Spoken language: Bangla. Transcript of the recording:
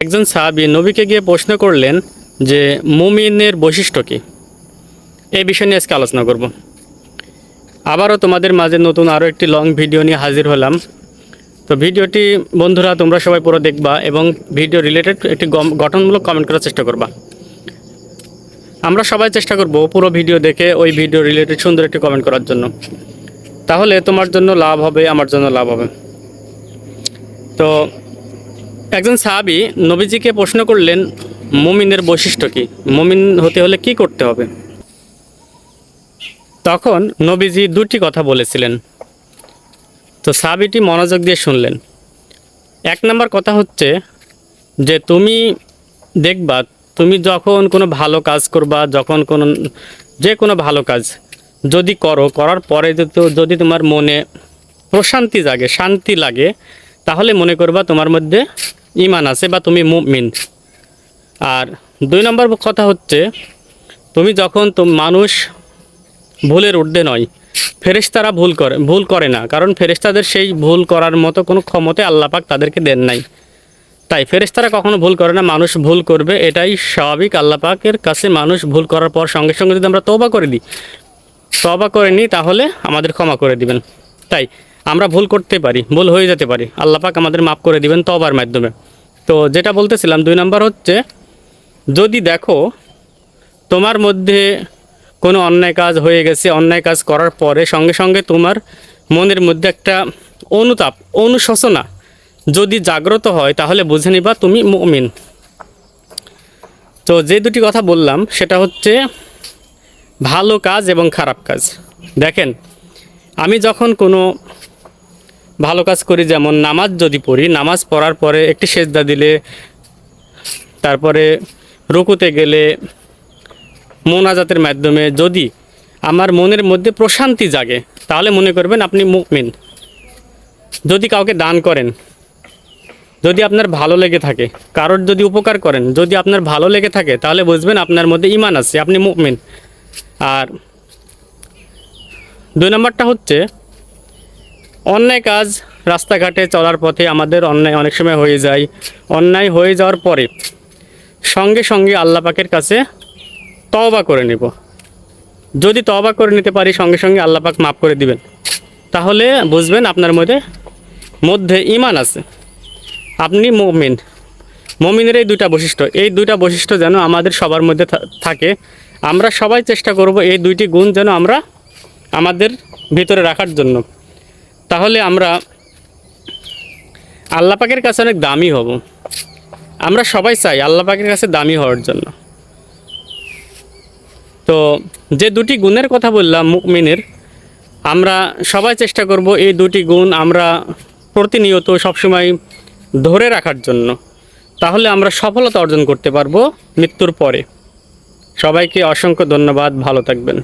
একজন সাহাবি নবীকে গিয়ে প্রশ্ন করলেন যে, মুমিনের বৈশিষ্ট্য কী? এই বিষয় নিয়ে আজকে আলোচনা করব। আবারও তোমাদের মাঝে নতুন আরও একটি লং ভিডিও নিয়ে হাজির হলাম। তো ভিডিওটি, বন্ধুরা, তোমরা সবাই পুরো দেখবা এবং ভিডিও রিলেটেড একটি গঠনমূলক কমেন্ট করার চেষ্টা করবা। আমরা সবাই চেষ্টা করব পুরো ভিডিও দেখে ওই ভিডিও রিলেটেড সুন্দর একটি কমেন্ট করার জন্য। তাহলে তোমার জন্য লাভ হবে, আমার জন্য লাভ হবে। তো একজন সাহাবি নবীজিকে প্রশ্ন করলেন, মুমিনের বৈশিষ্ট্য কি? মুমিন হতে হলে কি করতে হবে? তখন নবীজি দুটি কথা বলেছিলেন। তো সাহাবিটি মনোযোগ দিয়ে শুনলেন। এক নম্বর কথা হচ্ছে যে, তুমি দেখবা, তুমি যখন কোনো ভালো কাজ করবা, যখন কোনো, যে কোনো ভালো কাজ যদি করো, করার পরে যদি তোমার মনে প্রশান্তি জাগে, শান্তি লাগে তাহলে মনে করবা তোমার মধ্যে ইমান আছে বা তুমি মুমিন। আর দুই নম্বর কথা হচ্ছে, তুমি যখন তো মানুষ ভুলের ঊর্ধ্বে নয়, ফেরেশতারা ভুল করে ভুল করে না। কারণ ফেরেশতাদের সেই ভুল করার মতো কোনো ক্ষমতা আল্লাপাক তাদেরকে দেন নাই। তাই ফেরেশতারা কখনো ভুল করে না, মানুষ ভুল করবে, এটাই স্বাভাবিক। আল্লাপাকের কাছে মানুষ ভুল করার পর সঙ্গে সঙ্গে যদি আমরা তবা করে দিই তবা করে নিই তাহলে আমাদের ক্ষমা করে দিবেন। তাই আমরা ভুল করতে পারি, ভুল হয়ে যেতে পারি। আল্লাপাক আমাদের মাফ করে দিবেন তবার মাধ্যমে। তো যেটা বলতেছিলাম, দুই নাম্বার হচ্ছে, যদি দেখো তোমার মধ্যে কোনো অন্যায় কাজ হয়ে গেছে, অন্যায় কাজ করার পরে সঙ্গে সঙ্গে তোমার মনের মধ্যে একটা অনুতাপ, অনুশোচনা যদি জাগ্রত হয়, তাহলে বুঝে নিবা তুমি মুমিন। তো যে দুটি কথা বললাম, সেটা হচ্ছে ভালো কাজ এবং খারাপ কাজ। দেখেন, আমি যখন কোনো ভালো কাজ করি, যেমন নামাজ যদি পড়ি, নামাজ পড়ার পরে একটি সেজদা দিলে, তারপরে রুকুতে গেলে মোনাজাতের মাধ্যমে যদি আমার মনের মধ্যে প্রশান্তি জাগে, তাহলে মনে করবেন আপনি মুমিন। যদি কাউকে দান করেন, যদি আপনার ভালো লেগে থাকে, কারোর যদি উপকার করেন, যদি আপনার ভালো লেগে থাকে, তাহলে বুঝবেন আপনার মধ্যে ইমান আছে, আপনি মুমিন। আর দুই নম্বরটা হচ্ছে অন্যায় কাজ রাস্তাঘাটে চলার পথে আমাদের অন্যায় অনেক সময় হয়ে যায়। অন্যায় হয়ে যাওয়ার পরে সঙ্গে সঙ্গে আল্লাহ পাকের কাছে তওবা করে নেব। যদি তওবা করে নিতে পারি, সঙ্গে সঙ্গে আল্লাহ পাক মাফ করে দিবেন। তাহলে বুঝবেন আপনার মধ্যে মধ্যে ইমান আছে। আপনি মমিন। মমিনের এই দুইটা বৈশিষ্ট্য। এই দুইটা বৈশিষ্ট্য যেন আমাদের সবার মধ্যে থাকে। আমরা সবাই চেষ্টা করব এই দুইটি গুণ যেন আমরা আমাদের ভিতরে রাখার জন্য। তাহলে আমরা আল্লাহ পাকের কাছে অনেক দামি হব। আমরা সবাই চাই আল্লাহ পাকের কাছে দামি হওয়ার জন্য। তো যে দুটি গুণের কথা বললাম মুকমিনের আমরা সবাই চেষ্টা করব এই দুটি গুণ আমরা প্রতিনিয়ত সবসময় ধরে রাখার জন্য। তাহলে আমরা সফলতা অর্জন করতে পারব মৃত্যুর পরে। সবাইকে অসংখ্য ধন্যবাদ, ভালো থাকবেন।